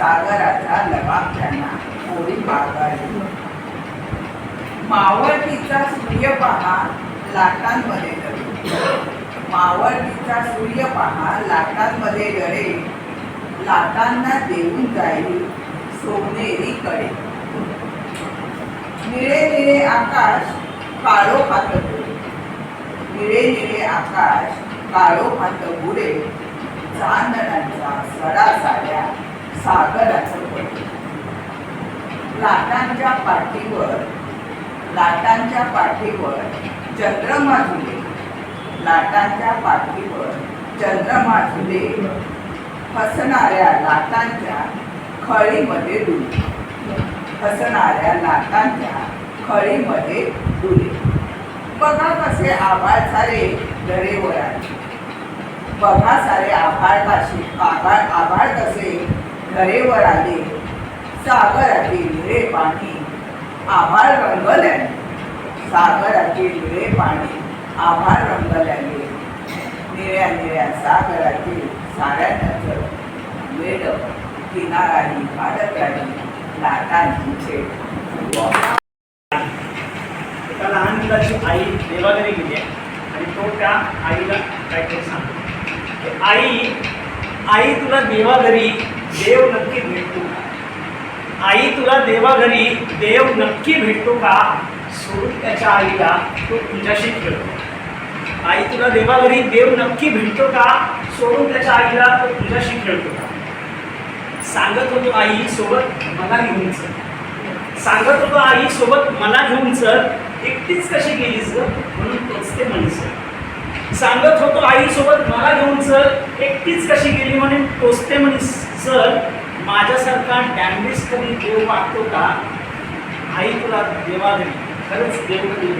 सागराचा लगाम त्यांना होडी मागारी मावळतीचा सूर्य पहा लाटांमध्ये डळे मावळतीचा सूर्य पहा लाटांमध्ये डळे लाटांना देऊन जाईल सोनेरी कडे निळे निळे आकाश काळो हात निळे निळे आकाश काळो हात बुडे. चांदण्याचा सडा साड्या सागराचं पडे लाटांच्या पाठीवर लाटांच्या पाठीवर चंद्रमा झुले. लाटांच्या पाठीवर चंद्रमा झुले. हसणाऱ्या लाटांच्या खळीमध्ये डुले. हसणाऱ्या लाटांच्या खळीमध्ये डुले. बघा कसे आभाळ सारे दरेवर आले. बघा सारे आभाळ काशी आभाळ आभाळ कसे धरेवर आले. सागराचे निळे पाणी आभाळ रंगल्याने. सागराचे निळे पाणी आभाळ रंगल्याने. निळ्या निळ्या सागराचे साऱ्यानंतर वेड किनाराही काढत आली लाटांची छेड एका लहान मुलाची आई देवाघरी गेली आहे. आणि तो त्या आईला काहीतरी सांगतो. आई आई तुला देवाघरी देव नक्की भेटतो आई तुला देवाघरी देव नक्की भेटतो का? सोडून त्याच्या आईला तो तुझ्याशी खेळतो. आई तुला देवाघरी देव नक्की भेटतो का? सोडून त्याच्या आईला तो तुझ्याशी खेळतो का? सांगत होतो आई सोबत मला घेऊन चल सांगत होतो आई सोबत मला घेऊन चल एकटीच कशी गेलीस ग? म्हणून तोच ते म्हणस. सांगत होतो आई सोबत मला घेऊन चल एकटीच कशी गेली म्हणून तोच ते म्हणीस. चल माझ्यासारखा डॅमेज कधी देव वाटतो का? आई तुला देवाघरी खरंच देवघरी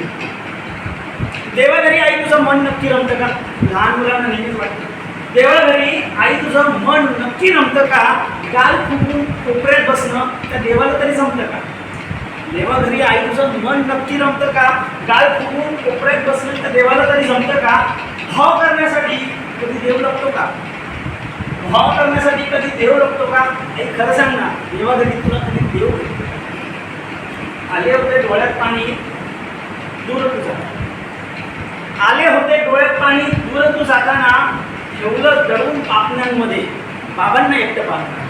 देवाघरी आई तुझं मन नक्की रमतं का? लहान मुलांना नेहमीच वाटतं. देवाघरी आई तुझं मन नक्की रमतं का? गाल फुकून कोपऱ्यात बसणं त्या देवाला तरी जमतं का? देवाघरी आई तुझं मन नक्की रमतं का? गाल फुकून कोपऱ्यात बसणं त्या देवाला तरी जमतं का? भाव करण्यासाठी कधी देव लागतो का? भाव करण्यासाठी कधी देव लागतो का? हे खरं सांग ना. देवाघरी तुला कधी देव आले होते डोळ्यात पाणी दूर तुझा आले होते डोळ्यात पाणी दूर तू जाताना ठेवलं दळून पापण्यांमध्ये. बाबांना एकटं पाहताना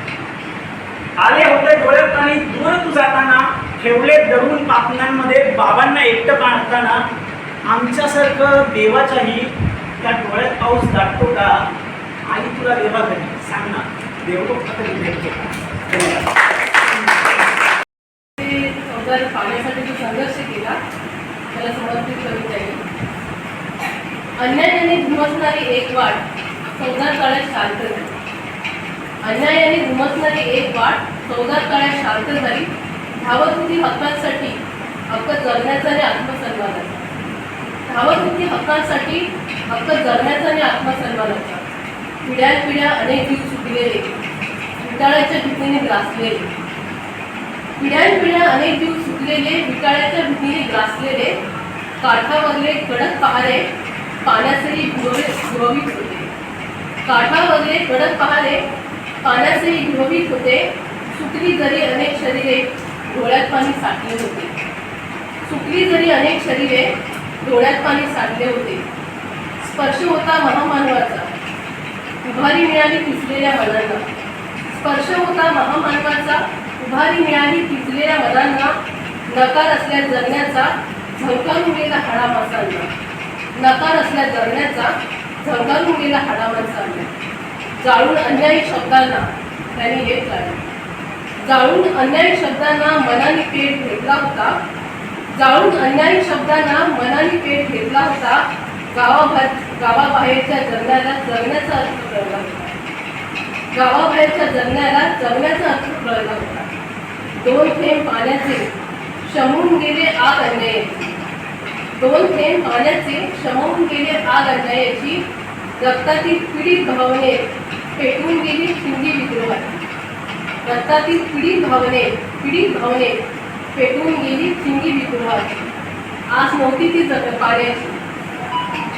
आले होते डोळ्यात पाणी दूर तू जाताना ठेवले दळून पापण्यांमध्ये बाबांना एकटं पाहताना आमच्यासारखं देवाच्याही त्या डोळ्यात पाऊस दाटतो का? आई तुला देवा घरी. सांग ना. देवलोक कधी संसार पाण्यासाठी जो संघर्ष केला त्याला समर्पित करून जाईल. अन्यायाने धुमसणारी एक वाट संसार काळात शांत झाली. अन्यायाने धुमसणारी एक वाट संसार काळात शांत झाली. धावत होती हक्कांसाठी हक्क जगण्याचा आणि आत्मसन्मानाचा. धावत होती हक्कांसाठी हक्क जगण्याचा आणि आत्मसन्मानाचा. पिढ्या पिढ्या अनेक जीव चुकलेले विटाळ्याच्या भीतीने ग्रासलेले. पिढ्यानपिढ्या अनेक जीव सुटलेले विटाळ्याच्या भीतीने ग्रासलेले. काठावरले कडक पहारे पाण्यासही गुरवे गुरवीत होते. काठावरले कडक पहारे पाण्याचेही गुरवीत होते. सुकली जरी अनेक शरीरे डोळ्यात पाणी साठले होते. सुकली जरी अनेक शरीरे डोळ्यात पाणी साठले होते. स्पर्श होता महामानवाचा. उभारी मिळाली पिसलेल्या मनांना स्पर्श होता महामानवाचा उभारी मिळाली पिसलेल्या मनांना नकार असल्या जगण्याचा झंकारून गेला हाडामासांना नकार असल्या जगण्याचा झंकारून गेला हाडामासांना जाळून अन्यायी शब्दांना त्यांनी हे जाळले जाळून अन्यायी शब्दांना मनाने पेट घेतला होता. जाळून अन्यायी शब्दांना मनाने पेट घेतला होता. गावाबाहेर गावाबाहेरच्या जगण्याला जगण्याचा अर्थ कळला होता गावाबाहेरच्या जगण्याला जगण्याचा अर्थ कळला होता दोन थेंब पाण्याचे शमून गेले आग अन्यायाची दोन थेंब पाण्याचे शमवून गेले आग अन्यायाची रक्तातील पीडित भावने पेटून गेली शिंदी विद्रोहाची रक्तातील पीडित भावने पीडित भावने पेटून गेली चिंगी विद्रोहाची आज नव्हती ती जग पाण्याची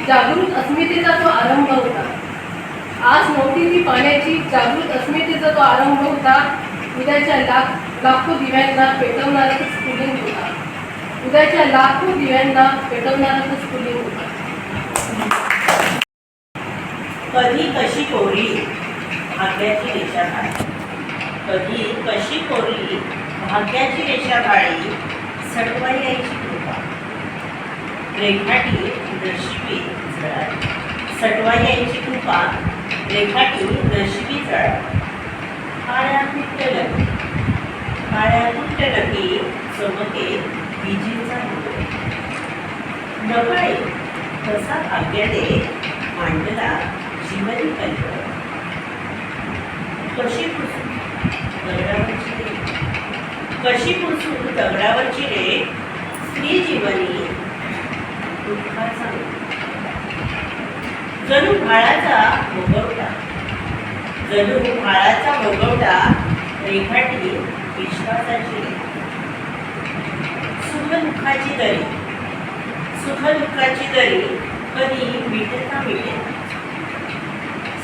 जागृत अस्मितेचा तो आरंभ होता. आज नव्हती ती पाण्याची जागृत अस्मितेचा तो आरंभ होता. उद्याच्या लाख लाखो दिव्यांना पेटवणारा तो स्फुलिंग होता. उद्याच्या लाखो दिव्यांना पेटवणारा तो स्फुलिंग होता. कधी कशी कोरली? भाग्याची रेषा काढली. कधी कशी कोरली? भाग्याची रेषा काढली. सडवाई यायची कृपा. रेखाटी नशिबी जळाली सटवाई यायची कृपा रेखाटी नशिबी जळाली काळ्या कुट्टलकी काळ्या कुट्टलकी चमके विजेचा डोळे. नकळे तसा भाग्याने मांडला जीवनी कल्प कशी पुसून? दगडावरची. कशी पुसून? दगडावर जणू भाळाचा भोगवटा जणू भाळाचा मुगवटा रेखाटली विश्वासाची. सुखदुःखाची दुःखाची दरी. सुखदुःखाची दरी कधी मिटता मिटे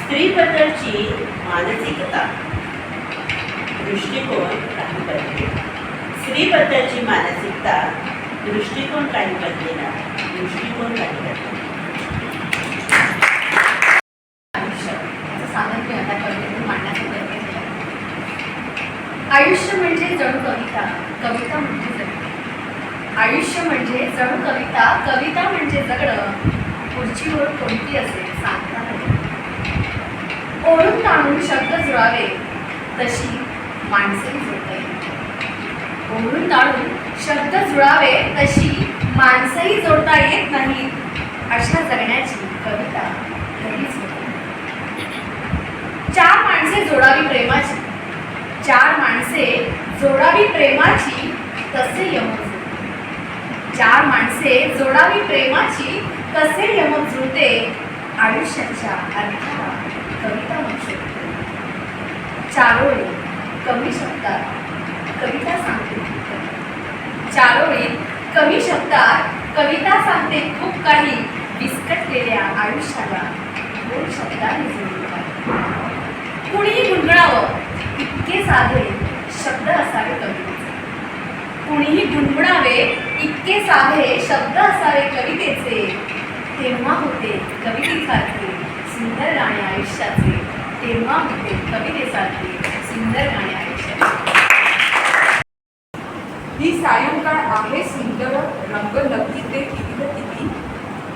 स्त्रीबद्दलची मानसिकता. दृष्टिकोन काही बदलेला स्त्रीबद्दलची मानसिकता दृष्टिकोन काही बदलेला दृष्टिकोन काही बदलेला आयुष्य असं सांगत मी आता कवितेतून मांडण्याचा प्रयत्न केला आयुष्य म्हणजे जणू कविता. कविता म्हणजे आयुष्य म्हणजे जणू कविता. कविता म्हणजे जगणं. पुढची ओळ कोणती असेल? सांगता नाही. ताणून शब्द जुळावे. तशी माणसेही जुळता येत ओढून ताणून शब्द जुळावे. तशी माणसंही जोडता येत नाहीत अशा जगण्याची कविता कधीच चार माणसे जोडावी प्रेमाची. चार माणसे जोडावी प्रेमाची तसे यमक जुळते चार माणसे जोडावी प्रेमाची तसे यमक जुळते आयुष्याच्या अर्थाला कविता म्हणू शकते चारोळी कमी शब्दात कविता सांगते चारोळीत कमी शब्दात कविता सांगते खूप काही. विस्कटलेल्या आयुष्याला दोन शब्दांनी जोडून कुणीही गुणगणावं इतके साधे शब्द असावे कवितेचे. कुणीही गुणगुणावे इतके साधे शब्द असावे कवितेचे. तेव्हा होते कवितेसारखे सुंदर गाणे आयुष्याचे. तेव्हा होते कवितेसारखे सुंदर गाणे आयुष्याचे. ही सायंकाळ आहे सुंदर रंग नक्की ते किती किती?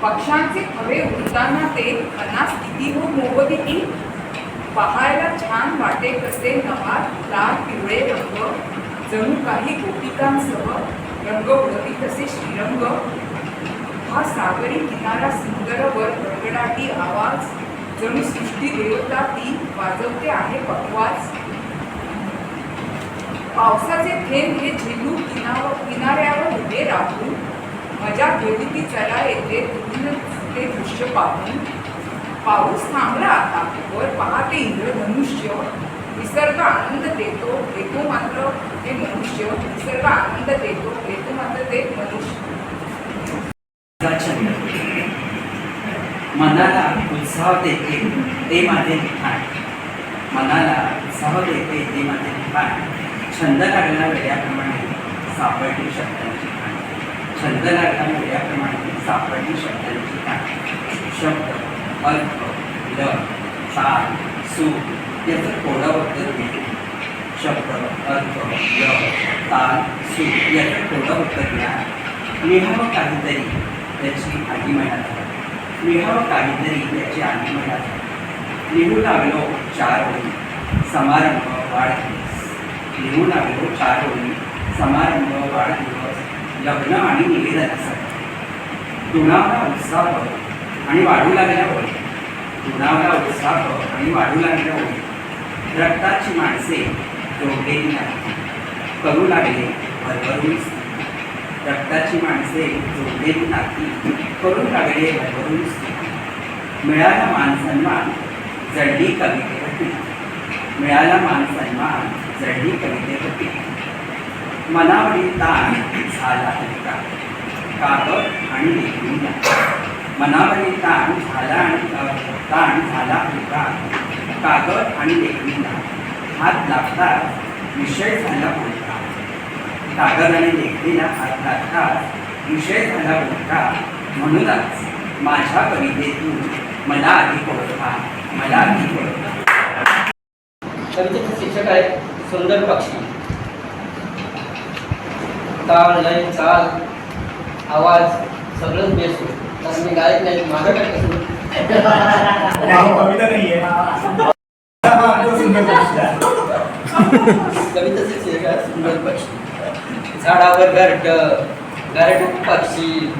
पक्षांचे हवे उडताना ते मनास किती हो मोबदिती पाहायला छान वाटे कसे नवात लाल पिवळे रंग जणू काही गोपिकांसह रंग उडवी तसे श्रीरंग. हा सागरी किनारा सुंदर वर गडगडाटी आवाज जणू सृष्टी देवता ती वाजवते आहे पकवाज पावसाचे थेंब हे झेलू किनाव किनाऱ्यावर उभे राहून मजा घेतली ती चला येते ते दृश्य पाहून. पाऊस थांबला आता वर पहाटे इंद्रधनुष्य निसर्ग आनंद देतो देतो मात्र ते मनुष्य निसर्ग आनंद देतो देतो मात्र ते मनुष्य. मनाला उत्साह देते ते माझे लिखाण. मनाला उत्साह देते ते माझे लिखाण. छंद लागला वेळ्याप्रमाणे सापडली शब्दांची खाण छंद लागला वेळ्याप्रमाणे सापडली शब्दांची खाण शब्द. अल्प ल ताल सु याचं थोडं उत्तर घे. शब्द अर्थ ल ताल सु याचं थोडं उत्तर घ्या. लिहावं काहीतरी त्याची आधी मनात लिहावं काहीतरी त्याची आधी मनात लिहू लागलो चार ओळी समारंभ वाढदिवस. लिहू लागलो चार ओळी समारंभ वाढदिवस लग्न आणि निवेदनासाठी दुणावला उत्साह आणि वाढू लागल्या ओळी. दुणावला उत्साह आणि वाढू लागल्या ओळी. रक्ताची माणसे जोडलेली नाही करू लागले भरभरून रक्ताची माणसे जोडलेली नाती करू लागले भरभरून मिळाला मानसन्मान जडली कविते होती. मिळाला मानसन्मान जडली कविते होती. मनावरील ताण झाला हलका कागद आणि लेखणीला मनावरील ताण झाला आणि ताण झाला होता कागद आणि लेखणीला हात लागतात विषय झाला होता कागद आणि लेखणीला हात लागतात विषय झाला होता म्हणूनच माझ्या कवितेतून मला अधिक ओळखा मला अधिक ओळखा कवितेचे शिक्षक आहेत सुंदर पक्षी. ताळ लय चाल आवाज सगळंच बेस्ट होतं. मी गायक नाही कविता सुंदर पक्षी झाडावर घरट घरट पक्षी.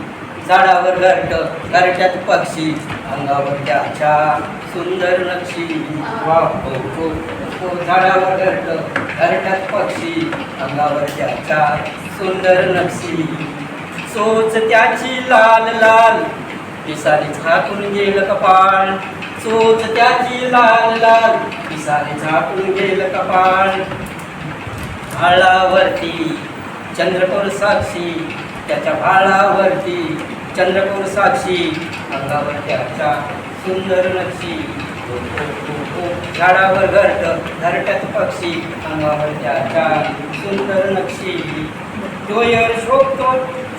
झाडावर घरट घरट्यात पक्षी. अंगावर त्याच्या सुंदर नक्षी. हो. हो हो झाडावर घरट घरट्यात पक्षी. अंगावर त्याच्या सुंदर नक्षी. चोच त्याची लाल लाल. पिसारी झाकून गेलं कपाळ. चोच त्याची लाल लाल पिसारी झाकून गेलं कपाळ. भाळावरती चंद्रपूर साक्षी त्याच्या भाळावरती चंद्रपूर साक्षी अंगावर त्याच्या सुंदर नक्षी. झाडावर घरट घरट्यात पक्षी अंगावर त्याच्या सुंदर नक्षी. डोयर शोभतो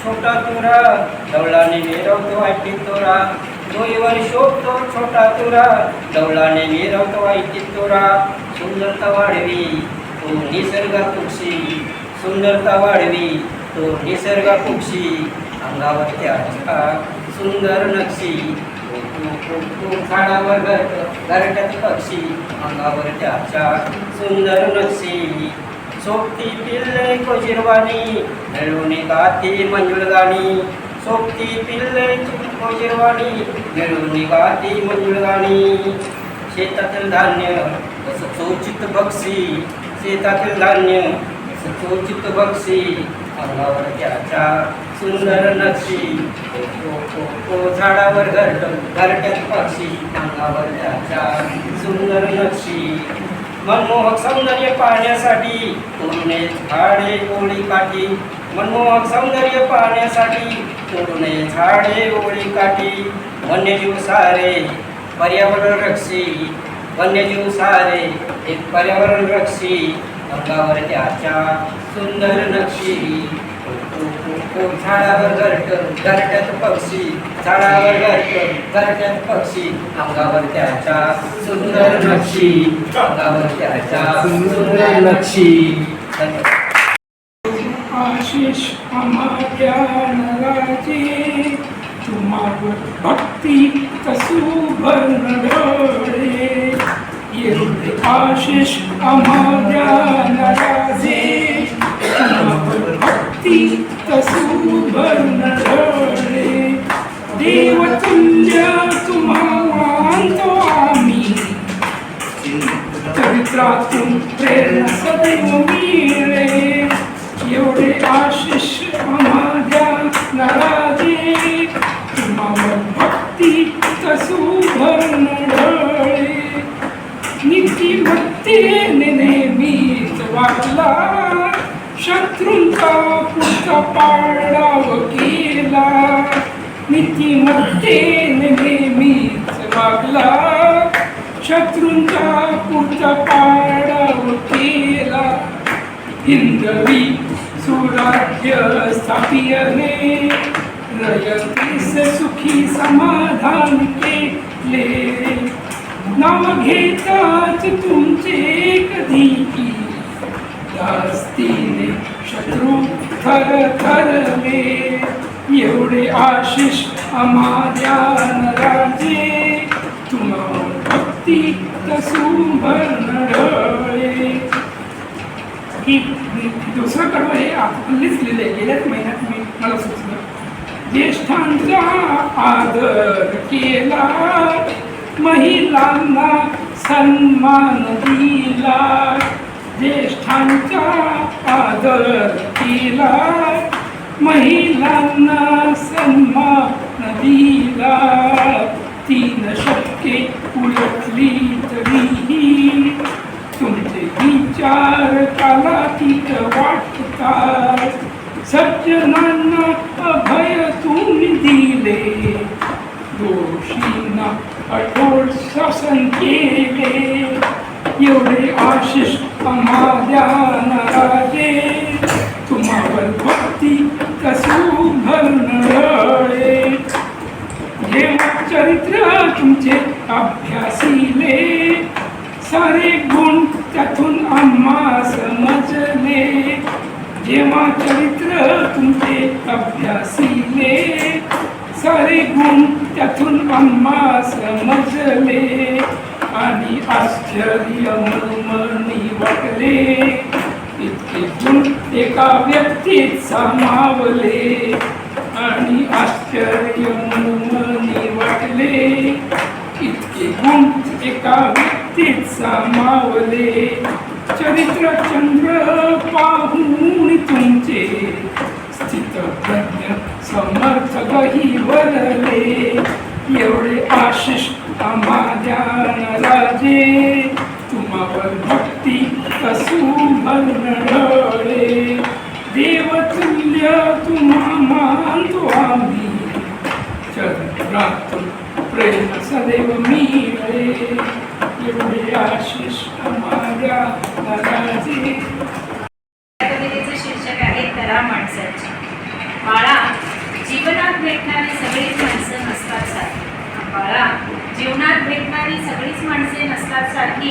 छोटा तुरा दौलाने मिरवतो वाटी तोरा. डोईवर शोभतो छोटा तुरा. दौलाने मिरवतो वाटी तोरा. सुंदरता वाढवी तो निसर्ग कुक्षी सुंदरता वाढवी तो निसर्ग कुक्षी अंगावर त्या सुंदर नक्षी. तो- झाडावर घरट घरट्यात पक्षी. अंगावर त्याच्या सुंदर नक्षी. सोबती पिल्ले कोजिरवाणी मिळवणे गाती मंजुळ गाणी सोबती पिल्ले कोजिरवाणी मिळवणे गाती मंजुळ गाणी शेतातील धान्य असं चौचित बक्षी शेतातील धान्य असं चौचित बक्षी. अंगावर त्याच्या सुंदर नक्षी ओ, ओ, ओ, ओ, झाडावर घरट घरट्यात पक्षी. अंगावर त्याच्या सुंदर नक्षी. मनमोहक सौंदर्य पाहण्यासाठी. तोरणे झाडे ओळी काठी. मनमोहक सौंदर्य पाहण्यासाठी. तोरणे झाडे ओळी काठी. वन्यजीव सारे. पर्यावरण रक्षी. वन्यजीव सारे. एक पर्यावरण रक्षी. अंगावर त्याच्या सुंदर नक्षी. झाडावर घरट घरट्यात पक्षी झाडावर घरट घरट्यात पक्षी अंगावर त्याच्या सुंदर नक्षी अंगावर त्याच्या सुंदर नक्षी. आशिष आम्हा तुम्हावर भक्ती कसू भरनडळे एवढे आशिष आम्हा नगाचे तुम्हावर भक्ती कसू आम्ही चरित्रातून प्रेरणा सदैव मिळे एवढे आशिष माझ्या नाराजे. तुम्हाला भक्ती कसू भरण ढळे नीतिमत्तेने नेहमीच वागला शत्रूंचा पुढचा पाडाव केला नीतिमत्तेने नेहमीच वागला शत्रूंचा पुढचा पाडाव केला हिंदवी सुराज्य स्थापियने रयतीस सुखी समाधान केले नाव घेताच तुमचे कधी दास्तीने शत्रू थर थरले एवढे आशिष अमाद्या राजे. तुम्हा भक्ती कसू भरनडळे की दुसरं कर्म हे हल्लीच लिहिले. गेल्याच महिन्यात मी मला सुचलं. ज्येष्ठांचा आदर केला. महिलांना सन्मान दिला. ज्येष्ठांचा आदर केला महिलांना सन्मान दिला तीन शतके उलटली तरीही तुमचे विचार कालातीत वाटतात. सज्जनांना अभय तुम्ही दिले. दोषींना अठोळ शासन केले. एवढे आशिष माझ्या तुम्हावर भक्ती कसू भरणे जेव्हा चरित्र तुमचे अभ्यासिले. सारे गुण त्यातून आम्हा समजले. जेव्हा चरित्र तुमचे अभ्यासिले सारे गुण त्यातून आम्हा समजले. आणि आश्चर्य मनमनी वाटले. इतके गुण एका व्यक्तीत सामावले. आणि आश्चर्य मनमनी वाटले. इतके गुण एका व्यक्तीत सामावले. चरित्र चंद्र पाहून तुमचे स्थित समर्थ गही वरले. एवढे आशिष ध्यान राजे तुम्हावर भक्ती कसू भरणे देवतुल्य तुम्हा मानतो आम्ही. चरित्रातून प्रेम सदैव मिळे एवढे आशिष माझ्या राजे कवितेचं शीर्षक आहे तरा माणसाची बाळा जीवनात भेटणारी सगळीच माणसं नसतात सारखी बाळा. जीवनात भेटणारी सगळीच माणसे नसतात सारखी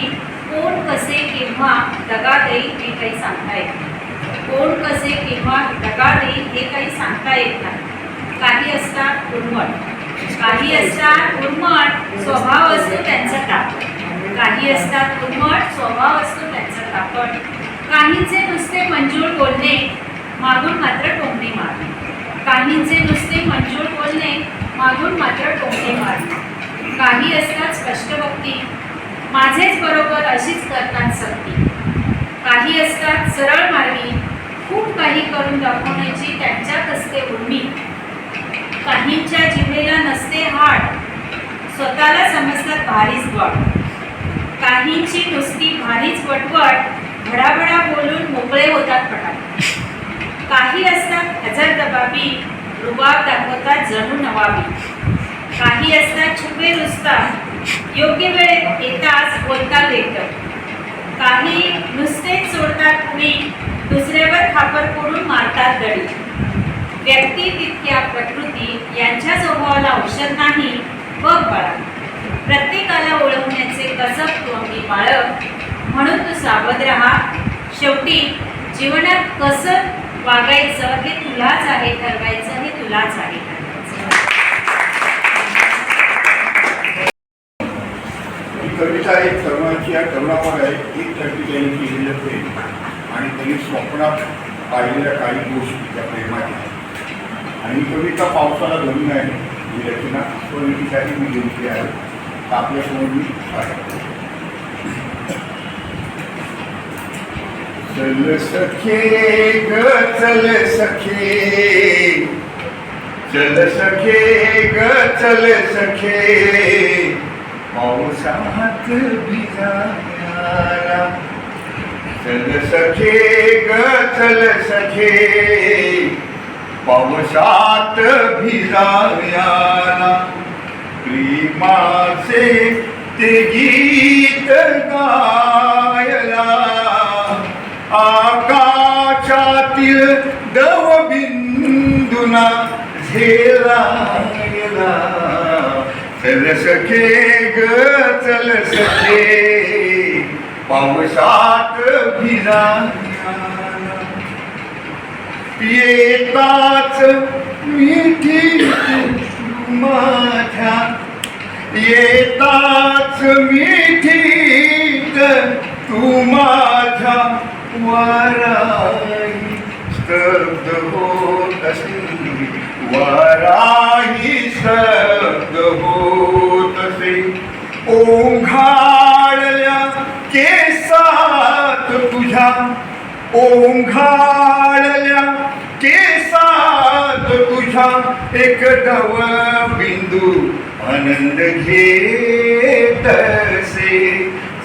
कोण कसे किंवा दगा देईल हे काही सांगता येत नाही. कोण कसे किंवा दगा देईल हे काही सांगता येत नाही. काही असतात उर्मट काही असतात उर्मट स्वभाव असतो त्यांचा तापट काही असतात उर्मट स्वभाव असतो त्यांचा तापट काहींचे नुसते मंजूळ बोलणे मागून मात्र टोमणे मारणे. काहींचे नुसते मंजूळ बोलणे मागून मात्र टोमणे मार. काही असतात स्पष्टभक्ती माझेच बरोबर अशीच करतात सक्ती. काही असतात सरळ मार्गी खूप काही करून दाखवण्याची त्यांच्यात असते उर्मी. काहींच्या जिभेला नसते हाड स्वतःला समजतात भारीच गोड काहींची नुसती भारीच वटवट भडाभडा बोलून मोकळे होतात पटात काही असतात हजर दबाबी रुबाब दाखवतात जणू नवाबी. काही असतात छुपे नुसतात योग्य वेळेत येताच बोलता येतं काही नुसतेच सोडतात कुणी दुसऱ्यावर खापर फोडून मारतात दडी. व्यक्ती तितक्या प्रकृती यांच्या स्वभावाला औषध नाही बघ बाळा. प्रत्येकाला ओळखण्याचे कसब तू अंगी बाळग. म्हणून तू सावध राहा. शेवटी जीवनात कसं वागायचं हे तुलाच आहे ठरवायचं. तुला तुलाच कविता एक तरुणाची या तरुणावर आहे. एक साठी त्यांनी केलेलं प्रेम आणि त्यांनी स्वप्नात पाहिलेल्या काही गोष्टी त्या प्रेमाच्या. आणि कविता पावसाला धरून आहे. ही रचना कवितेसाठी मी लिहिली आहे. आपल्यासमोर मी चल सखे ग चल सखे. चल सखे ग चल सखे. पावसात भिजायला. चल सखे ग चल सखे. पावसात भिजायला. प्रेमाचे ते गीत गायला. आकाशातील दवबिंदुना झेलायला चल सखे ग चल सखे पावसात भिरा. येताच मिठी माझ्या. येताच मिठी तू माझ्या वारा स्तब्ध होत असे वराही सर्ग होत ओंघाळल्या केसात तुझ्या ओंघाळल्या केसात तुझ्या एक दव बिंदू आनंद घेतसे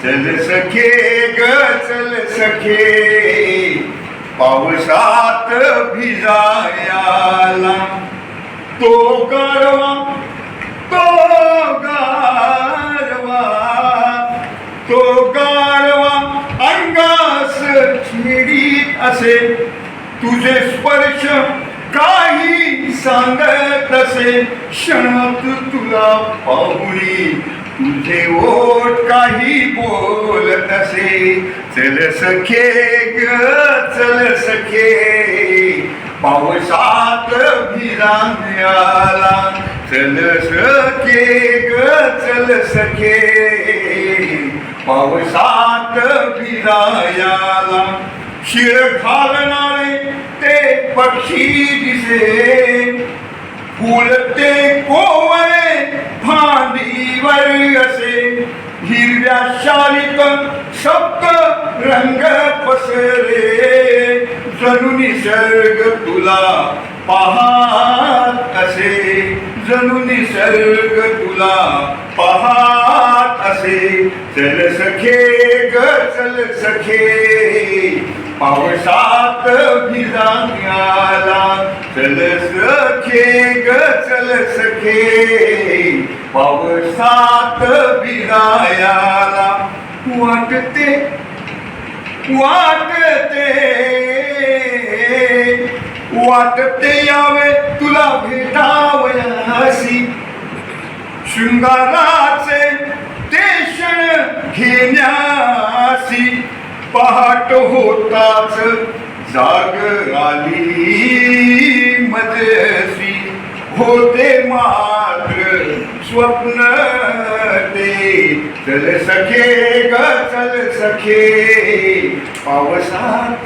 चल सखे ग चल सखे. पावसात भिजायाला तो गारवा तो गारवा तो गारवा, अंगास छिडीत असे। तुझे स्पर्श काही सांगत असे। क्षणात तुला पाहुणी तुझे ओठ काही बोलत असे चल सखे ग चल सखे. पावसात भिरांग्याला चल सखे ग चल सखे. पावसात भिरायाला शिर घालणारे ते पक्षी दिसे. फुलते कोवळे फांदीवर असे हिरव्या शालिक शब्द रंग पसरे जणू निसर्ग तुला पाहात असे जणू निसर्ग तुला पाहात असे चल सखे ग चल सखे पावसात भिजाण्याला चल सखे ग चल सखे. पावसात भिजायाला वाटते वाटते. वाटते यावे तुला भेटावयासी शृंगाराचे ते क्षण घेण्यासी पहाट होताच जाग आली मजसी होते मात्र स्वप्न ते. चल सखे ग चल सखे. पावसात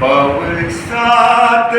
पावसात